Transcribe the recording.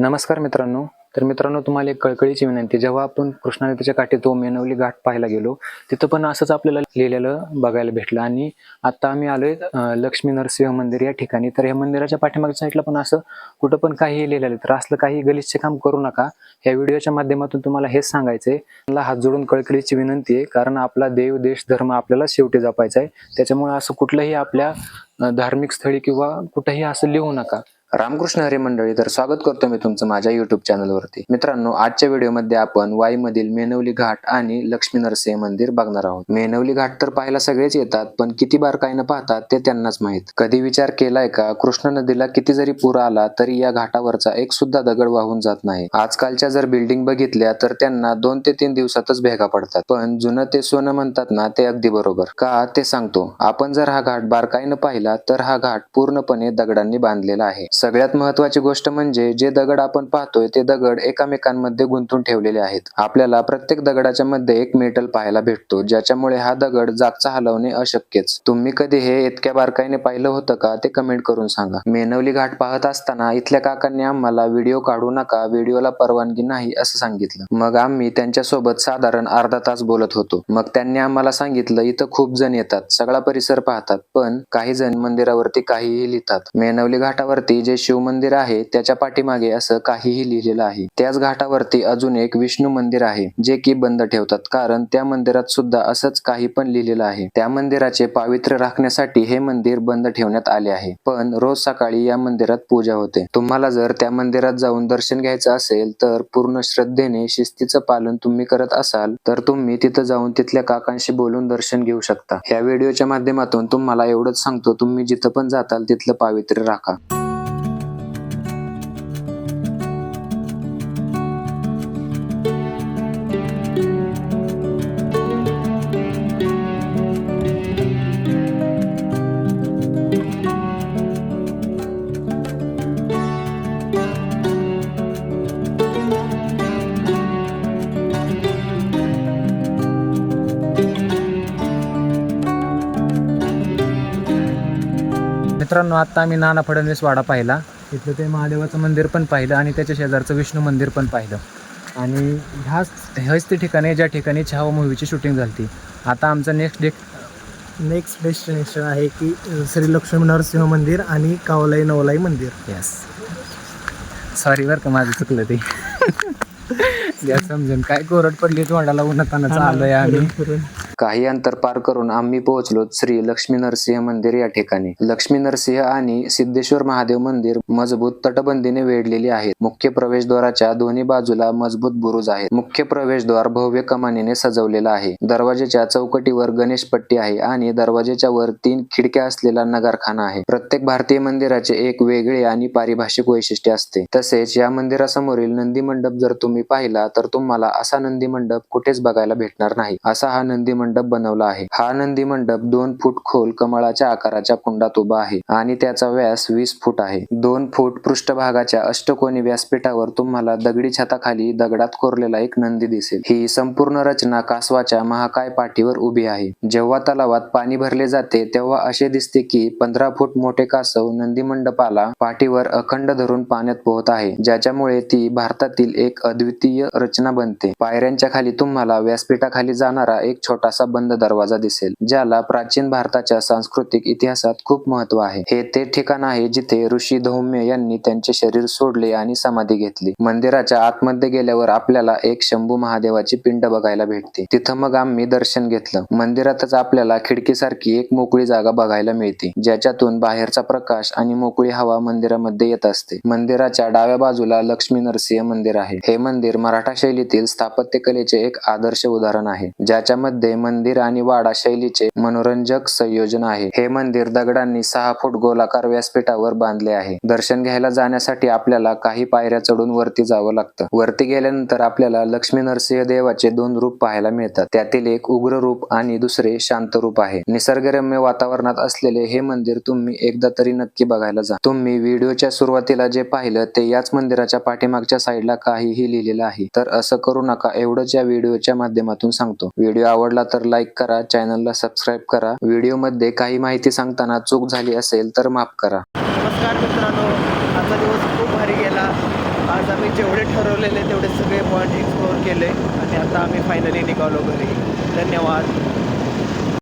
नमस्कार मित्रांनो. तर मित्रांनो तुम्हाला एक कळकळीची विनंती. जेव्हा आपण कृष्णा नदीच्या काठी तो मेनवली घाट पाहायला गेलो तिथं पण असंच आपल्याला लिहिलेलं बघायला भेटलं. आणि आता आम्ही आलोय लक्ष्मी नरसिंह मंदिर या ठिकाणी. तर या मंदिराच्या पाठीमागच्या साईडला पण असं कुठं पण काही लिहिलेलं तर असलं काही गलिच्छ काम करू नका. या व्हिडिओच्या माध्यमातून तुम्हाला हेच सांगायचंय. मला हात जोडून कळकळीची विनंती आहे कारण आपला देव देश धर्म आपल्याला शेवटी जपायचा आहे. त्याच्यामुळे असं कुठलंही आपल्या धार्मिक स्थळी किंवा कुठंही असं लिहू नका. रामकृष्ण हरी मंडळी तर स्वागत करतो मी तुमचं माझ्या युट्यूब चॅनलवरती मित्रांनो आजच्या व्हिडिओमध्ये आपण वाईमधील मेनवली घाट आणि लक्ष्मी नरसिंह मंदिर बघणार आहोत. मेनवली घाट तर पाहायला सगळेच येतात पण किती बारकाईनं पाहतात ते त्यांनाच माहीत. कधी विचार केलाय का कृष्णा नदीला किती जरी पूर आला तरी या घाटावरचा एक सुद्धा दगड वाहून जात नाही. आजकालच्या जर बिल्डिंग बघितल्या तर त्यांना दोन ते तीन दिवसातच भेगा पडतात. पण जुनं ते सोनं म्हणतात ना ते अगदी बरोबर. का ते सांगतो? आपण जर हा घाट बारकाईनं पाहिला तर हा घाट पूर्णपणे दगडांनी बांधलेला आहे. सगळ्यात महत्वाची गोष्ट म्हणजे जे दगड आपण पाहतोय ते दगड एकामेकांमध्ये गुंतून ठेवलेले आहेत. आपल्याला प्रत्येक दगडाच्या मध्ये एक मेटल पाहायला भेटतो ज्याच्यामुळे हा दगड जागचा हलवणे अशक्यच. तुम्ही कधी हे इतक्या बारकाईने पाहिलं होतं का ते कमेंट करून सांगा. मेनवली घाट पाहत असताना इथल्या काकांनी आम्हाला व्हिडिओ काढू नका व्हिडिओला परवानगी नाही असं सांगितलं. मग आम्ही त्यांच्यासोबत साधारण अर्धा तास बोलत होतो. मग त्यांनी आम्हाला सांगितलं इथं खूप जण येतात सगळा परिसर पाहतात पण काही जण मंदिरावरती काहीही लिहितात. मेनवली घाटावरती जे शिव मंदिर आहे त्याच्या पाठीमागे असं काहीही लिहिलेलं आहे. त्याच घाटावरती अजून एक विष्णू मंदिर आहे जे की बंद ठेवतात. कारण त्या मंदिरात सुद्धा असंच काही पण लिहिलेलं आहे. त्या मंदिराचे पावित्र्य राखण्यासाठी हे मंदिर बंद ठेवण्यात आले आहे. पण रोज सकाळी या मंदिरात पूजा होते. तुम्हाला जर त्या मंदिरात जाऊन दर्शन घ्यायचं असेल तर पूर्ण श्रद्धेने शिस्तीचं पालन तुम्ही करत असाल तर तुम्ही तिथं जाऊन तिथल्या काकांशी बोलून दर्शन घेऊ शकता. ह्या व्हिडिओच्या माध्यमातून तुम्हाला एवढंच सांगतो तुम्ही जिथं पण जाताल तिथलं पावित्र्य राखा. मित्रांनो आता आम्ही नाना फडणवीस वाडा पाहिला. तिथलं ते महादेवाचं मंदिर पण पाहिलं आणि त्याच्या शेजारचं विष्णू मंदिर पण पाहिलं. आणि ह्याच हेच ते ठिकाण आहे ज्या ठिकाणी छावा मूवीची शूटिंग झाली आता आमचा नेक्स्ट डेट नेक्स्ट डेस्टिनेशन आहे की श्री लक्ष्मी नरसिंह मंदिर आणि कावलाई नवलाई मंदिर. येस सॉरी बरं का माझं चुकलं ते. समजून. काय कोरड पडली तोंडाला उन्हातानाचं आलोय आम्ही. काही अंतर पार करून आम्ही पोहोचलो श्री लक्ष्मी नरसिंह मंदिर या ठिकाणी. लक्ष्मी नरसिंह आणि सिद्धेश्वर महादेव मंदिर मजबूत तटबंदीने वेढलेली आहेत. मुख्य प्रवेशद्वाराच्या दोन्ही बाजूला मजबूत बुरुज आहेत. मुख्य प्रवेशद्वार भव्य कमानीने सजवलेला आहे. दरवाजेच्या चौकटीवर गणेश पट्टी आहे आणि दरवाजेच्या वर तीन खिडक्या असलेला नगारखाना आहे. प्रत्येक भारतीय मंदिराचे एक वेगळे आणि पारिभाषिक वैशिष्ट्य असते. तसेच या मंदिरासमोरील नंदी मंडप जर तुम्ही पाहिला तर तुम्हाला असा नंदी मंडप कुठेच बघायला भेटणार नाही. असा हा नंदी मंडप बनवला आहे. हा नंदी मंडप दोन फूट खोल कमळाच्या आकाराच्या कुंडात उभा आहे आणि त्याचा व्यास वीस फूट आहे. दोन फूट पृष्ठभागाच्या अष्टकोनी व्यासपीठावर तुम्हाला दगडी छताखाली दगडात कोरलेला एक नंदी दिसेल. ही संपूर्ण रचना कासवाच्या महाकाय पाठीवर उभी आहे. जेव्हा तलावात पाणी भरले जाते तेव्हा असे दिसते की पंधरा फूट मोठे कासव नंदी मंडपाला पाठीवर अखंड धरून पाण्यात पोहत आहे. ज्याच्यामुळे ती भारतातील एक अद्वितीय रचना बनते. पायऱ्यांच्या खाली तुम्हाला व्यासपीठाखाली जाणारा एक छोटासा बंद दरवाजा दिसेल ज्याला प्राचीन भारताच्या सांस्कृतिक इतिहासात खूप महत्त्व आहे. हे ते ठिकाण आहे जिथे ऋषी धौम्य यांनी त्यांचे शरीर सोडले आणि समाधी घेतली. मंदिराच्या आतमध्ये गेल्यावर आपल्याला एक शंभू महादेवाची पिंड बघायला भेटते. तिथं मग आम्ही दर्शन घेतलं. मंदिरातच आपल्याला खिडकीसारखी एक मोकळी जागा बघायला मिळते ज्याच्यातून बाहेरचा प्रकाश आणि मोकळी हवा मंदिरामध्ये येत असते. मंदिराच्या डाव्या बाजूला लक्ष्मी नरसिंह मंदिर आहे. हे मंदिर मराठा शैलीतील स्थापत्य कलेचे एक आदर्श उदाहरण आहे ज्याच्यामध्ये मंदिर आणि वाडा शैलीचे मनोरंजक संयोजन आहे. हे मंदिर दगडांनी सहा फूट गोलाकार व्यासपीठावर बांधले आहे. दर्शन घ्यायला जाण्यासाठी आपल्याला काही पायऱ्या चढून वरती जावं लागतं. वरती गेल्यानंतर आपल्याला लक्ष्मी नरसिंह देवाचे दोन रूप पाहायला मिळतात. त्यातील एक उग्र रूप आणि दुसरे शांत रूप आहे. निसर्गरम्य वातावरणात असलेले हे मंदिर तुम्ही एकदा तरी नक्की बघायला जा. तुम्ही व्हिडिओच्या सुरुवातीला जे पाहिलं ते याच मंदिराच्या पाठीमागच्या साईडला काहीही लिहिलेलं आहे. तर असं करू नका एवढंच या व्हिडिओच्या माध्यमातून सांगतो. व्हिडिओ आवडला तर लाईक करा चॅनलला सबस्क्राईब करा. व्हिडिओमध्ये काही माहिती सांगताना चूक झाली असेल तर माफ करा. नमस्कार मित्रांनो आजचा दिवस खूप भारी गेला. आज आम्ही आम्ही जेवढे ठरवलेले तेवढे सगळे पॉईंट एक्सप्लोअर केले आणि आता आम्ही फायनली निघालो घरी. धन्यवाद.